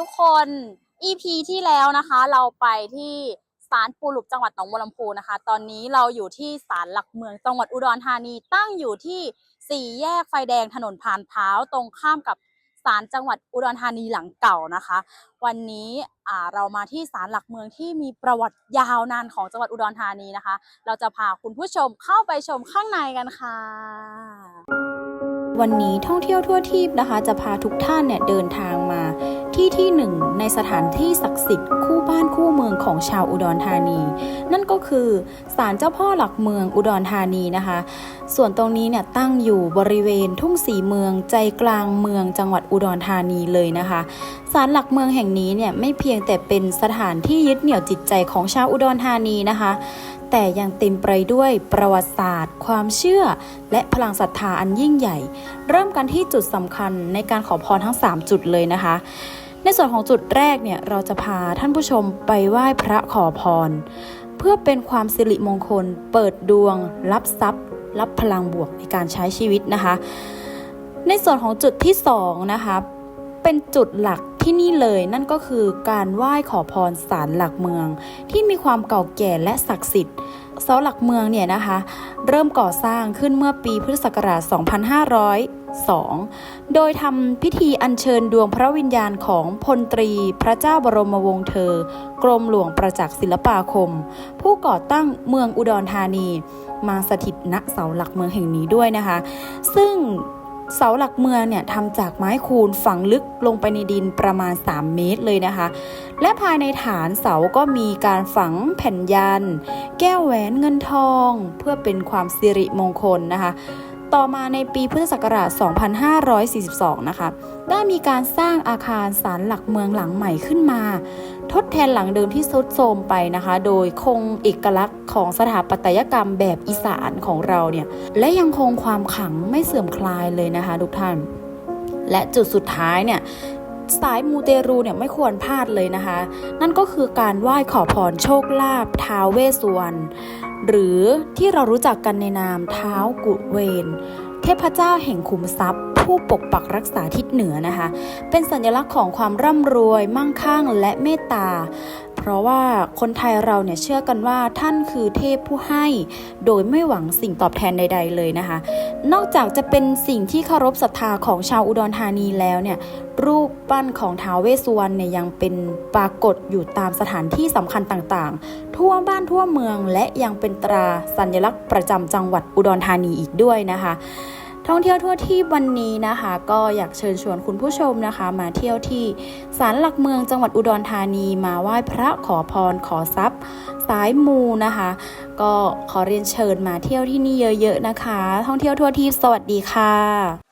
ทุกคน EP ที่แล้วนะคะ เราไปที่ศาลปูหลุบจังหวัดหนองบัวลำพูนะคะ ตอนนี้เราอยู่ที่ศาลหลักเมืองจังหวัดอุดรธานี ตั้งอยู่ที่สี่แยกไฟแดงถนนผ่านเท้าตรงข้ามกับศาลจังหวัดอุดรธานีหลังเก่านะคะ วันนี้เรามาที่ศาลหลักเมืองที่มีประวัติยาวนานของจังหวัดอุดรธานีนะคะ เราจะพาคุณผู้ชมเข้าไปชมข้างในกันค่ะวันนี้ท่องเที่ยวทั่วทีปนะคะ จะพาทุกท่านเนี่ยเดินทางมา ที่ที่หนึ่งในสถานที่ศักดิ์สิทธิ์คู่บ้านคู่เมืองของชาวอุดรธานี นั่นก็คือศาลเจ้าพ่อหลักเมืองอุดรธานีนะคะ ส่วนตรงนี้เนี่ยตั้งอยู่บริเวณทุ่งสีเมืองใจกลางเมืองจังหวัดอุดรธานีเลยนะคะศาลหลักเมืองแห่งนี้เนี่ยไม่เพียงแต่เป็นสถานที่ยึดเหนี่ยวจิตใจของชาวอุดรธานีนะคะแต่ยังเต็มไปด้วยประวัติศาสตร์ ความเชื่อ และพลังศรัทธาอันยิ่งใหญ่ เริ่มกันที่จุดสำคัญในการขอพรทั้ง 3 จุดเลยนะคะ ในส่วนของจุดแรกเนี่ยเราจะพาท่านผู้ชมไปไหว้พระขอพร เพื่อเป็นความสิริมงคล เปิดดวง รับทรัพย์ รับพลังบวกในการใช้ชีวิตนะคะ ในส่วนของจุดที่2นะคะเป็นจุดหลัก ที่นี่เลยนั่นก็คือการไหว้ขอพรศาลหลักเมือง ที่มีความเก่าแก่และศักดิ์สิทธิ์เสาหลักเมืองเนี่ยนะคะ เริ่มก่อสร้างขึ้นเมื่อปีพุทธศักราช 2502 โดยทำพิธีอัญเชิญดวงพระวิญญาณของพลตรีพระเจ้าบรมวงศ์เธอ กรมหลวงประจักษ์ศิลปาคม ผู้ก่อตั้งเมืองอุดรธานี มาสถิตณเสาหลักเมืองแห่งนี้ด้วยนะคะ ซึ่ง เสาหลักเมืองเนี่ยทำจากไม้คูนฝังลึกลงไปในดินประมาณ 3 เมตรเลยนะคะ และภายในฐานเสาก็มีการฝังแผ่นยัน แก้วแหวนเงินทอง เพื่อเป็นความสิริมงคลนะคะ ต่อมาในปีพุทธศักราช 2542 นะคะ ได้มีการสร้างอาคารศาลหลักเมืองหลังใหม่ขึ้นมา ทดแทนหลังเดิมที่ทรุดโทรมไปนะคะ โดยคงเอกลักษณ์ของสถาปัตยกรรมแบบอีสานของเราเนี่ย และยังคงความขังไม่เสื่อมคลายเลยนะคะทุกท่าน และจุดสุดท้ายเนี่ยสายมูเตรูเนี่ยไม่ควรพลาดเลยนะคะ นั่นก็คือการไหว้ขอพรโชคลาภท้าวเวสสุวรรณ หรือที่เรารู้จักกันในนามเท้ากุเวน เทพเจ้าแห่งขุมทรัพย์ ผู้ปกปักรักษาทิศเหนือนะคะ เป็นสัญลักษณ์ของความร่ำรวยมั่งคั่งและเมตตา เพราะว่าคนไทยเราเนี่ยเชื่อกันว่าท่านคือเทพผู้ให้ โดยไม่หวังสิ่งตอบแทนใด ๆเลยนะคะ นอกจากจะเป็นสิ่งที่เคารพศรัทธาของชาวอุดรธานีแล้วเนี่ยรูปปั้นของท้าวเวสสุวรรณเนี่ยยังเป็นปรากฏอยู่ตามสถานที่สำคัญต่างๆ ทั่วบ้านทั่วเมืองและยังเป็นตราสัญลักษณ์ประจำจังหวัดอุดรธานีอีกด้วยนะคะ ท่องเที่ยวทั่วที่วันนี้นะคะ ก็อยากเชิญชวนคุณผู้ชมนะคะ มาเที่ยวที่ศาลหลักเมืองจังหวัดอุดรธานีมาไหว้พระขอพรขอทรัพย์สายมูนะคะ ก็ขอเรียนเชิญมาเที่ยวที่นี่เยอะๆนะคะ ท่องเที่ยวทั่วที่สวัสดีค่ะ